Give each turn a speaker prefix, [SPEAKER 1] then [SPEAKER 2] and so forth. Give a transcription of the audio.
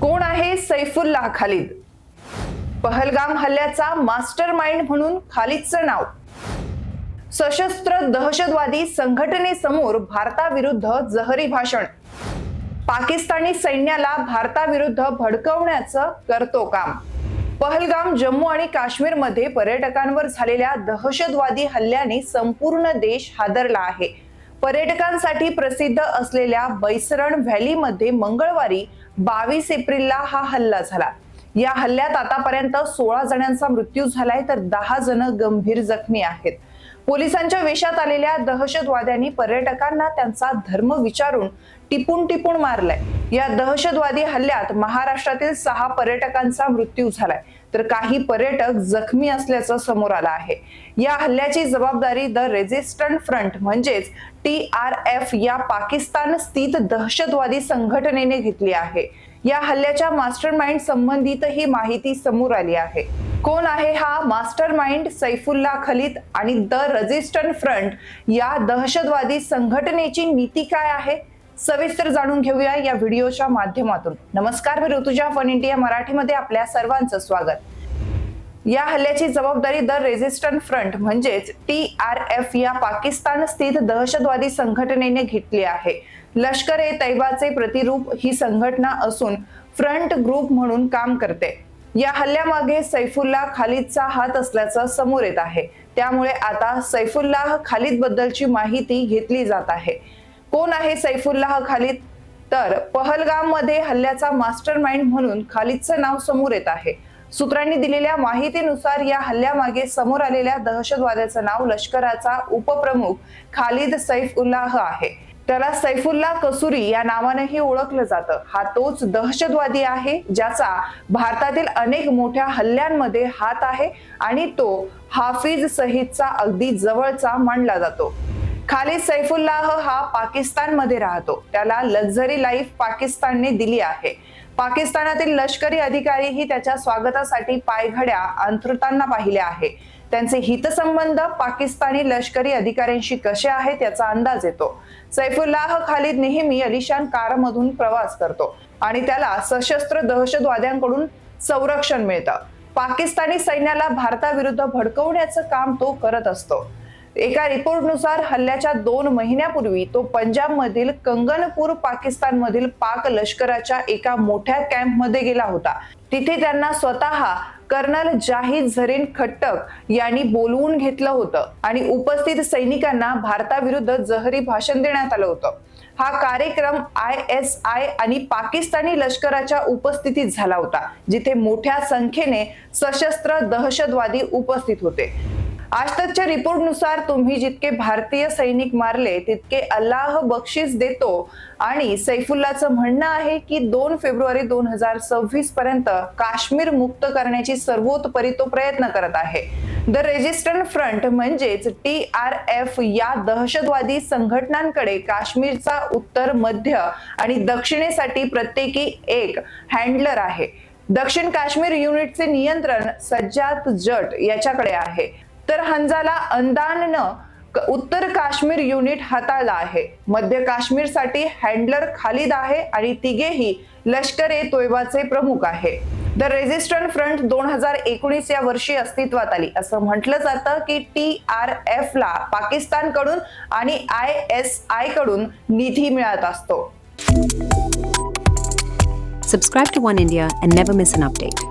[SPEAKER 1] कोण आहे सैफुल्ला खालिद? पहलगाम हल्ल्याचा मास्टर माइंड म्हणून खालिदचं नाव. सशस्त्र दहशतवादी संघटनेसमोर भारताविरुद्ध जहरी भाषण. पाकिस्तानी सैन्याला भारताविरुद्ध भडकवण्याचं करतो काम पहलगाम जम्मू आणि काश्मीरमध्ये पर्यटकांवर झालेल्या दहशतवादी हल्ल्याने संपूर्ण देश हादरला आहे. पर्यटकांसाठी प्रसिद्ध असलेल्या बैसरण व्हॅलीमध्ये मंगळवारी बावीस एप्रिलला हा हल्ला झाला. या हल्ल्यात आतापर्यंत सोळा जणांचा मृत्यू झालाय तर दहा जण गंभीर जखमी आहेत. पोलिसांच्या वेशात आलेल्या दहशतवाद्यांनी पर्यटकांना त्यांचा धर्म विचारून टिपून टिपून मारलाय. या दहशतवादी हल्ल्यात महाराष्ट्रातील सहा पर्यटकांचा मृत्यू झालाय. तर काही पर्यटक जखमी असल्याचं समोर आलं आहे. या हल्ल्याची जबाबदारी द रेजिस्टंट फ्रंट म्हणजेच टी आर एफ या पाकिस्तान स्थित दहशतवादी संघटनेने घेतली आहे. या हल्ल्याच्या मास्टर माइंड संबंधित ही माहिती समोर आली आहे. कोण आहे हा मास्टर माइंड सैफुल्ला खलीद आणि द रेजिस्टंट फ्रंट या दहशतवादी संघटनेची नीती काय आहे? सविस्तर जाणून घेऊया या व्हिडिओच्या माध्यमातून. नमस्कार मी ऋतुजा फन इंडिया मराठीमध्ये आपल्या सर्वांचं स्वागत. या हल्ल्याची जबाबदारी द रेझिस्टंट फ्रंट म्हणजेच टी आर एफ या पाकिस्तान स्थित दहशतवादी संघटनेने घेतली आहे. लष्कर ए तैबाचे प्रतिरूप ही संघटना असून फ्रंट ग्रुप म्हणून काम करते. या हल्ल्यामागे सैफुल्लाह खालिदचा हात असल्याचं समोर येत आहे. त्यामुळे आता सैफुल्लाह खालिद बद्दलची माहिती घेतली जात आहे. कोण आहे सैफुल्लाह खालिद? तर पहलगाममध्ये हल्ल्याचा मास्टर माइंड म्हणून खालिदचं नाव समोर येत आहे. सूत्रांनी दिलेल्या माहितीनुसार या हल्ल्यामागे समोर आलेल्या दहशतवाद्याचं नाव लष्कराचा उपप्रमुख खालिद सैफ उल्लाह आहे. त्याला सैफुल्ला कसुरी या नावानेही ओळखलं जातं. हा तोच दहशतवादी आहे ज्याचा भारतातील अनेक मोठ्या हल्ल्यांमध्ये हात आहे आणि तो हाफिज सहीदचा अगदी जवळचा मानला जातो. खालिद सैफुल्लाह हा पाकिस्तानमध्ये राहतो. त्याला लक्झरी लाईफ पाकिस्तानने दिली आहे. पाकिस्तानातील लष्करी अधिकारीही त्याच्या स्वागतासाठी पायघड्या अंथरुताना पाहिले आहे. त्यांचे हितसंबंध पाकिस्तानी लष्करी अधिकाऱ्यांशी कसे आहेत याचा अंदाज येतो. सैफुल्लाह खालिद नेहमी अलिशान कारमधून प्रवास करतो आणि त्याला सशस्त्र दहशतवाद्यांकडून संरक्षण मिळतं. पाकिस्तानी सैन्याला भारताविरुद्ध भडकवण्याचं काम तो करत असतो. एका रिपोर्टनुसार हल्ल्याच्या दोन महिन्यापूर्वी तो पंजाबमधील कंगनपूर पाकिस्तानमधील पाक लष्कराच्या एका मोठ्या कॅम्पमध्ये गेला होता. तिथे त्यांना स्वतः कर्नल जाहीद झरीन खट्टक यांनी बोलवून घेतलं होतं आणि उपस्थित सैनिकांना भारताविरुद्ध जहरी भाषण देण्यात आलं होतं. हा कार्यक्रम आय एस आय आणि पाकिस्तानी लष्कराच्या उपस्थितीत झाला होता जिथे मोठ्या संख्येने सशस्त्र दहशतवादी उपस्थित होते. आजतकच्या रिपोर्टनुसार तुम्ही जितके भारतीय सैनिक मारले तितके अल्लाह बक्षीस देतो. आणि सैफुल्लाचं म्हणणं आहे की दोन फेब्रुवारी दोन हजार सव्वीस पर्यंत काश्मीर मुक्त करण्याची सर्वोतपरी तो प्रयत्न करत आहे. द रेजिस्टंट फ्रंट म्हणजेच टी आर एफ या दहशतवादी संघटनांकडे काश्मीरचा उत्तर मध्य आणि दक्षिणेसाठी प्रत्येकी एक हँडलर आहे. दक्षिण काश्मीर युनिटचे नियंत्रण सज्जात जट याच्याकडे आहे. तर हंजाला अंदाननं उत्तर काश्मीर युनिट हाताळला आहे. मध्य काश्मीरसाठी हँडलर खालिद आहे आणि तिघेही लष्कर ए तोयबाचे प्रमुख आहे. द रेझिस्टंट फ्रंट दोन हजार एकोणीस या वर्षी अस्तित्वात आली. असं म्हटलं जातं की टी आर एफ ला पाकिस्तानकडून आणि आय एस आयकडून निधी मिळत असतो.
[SPEAKER 2] Subscribe to one India and never miss an update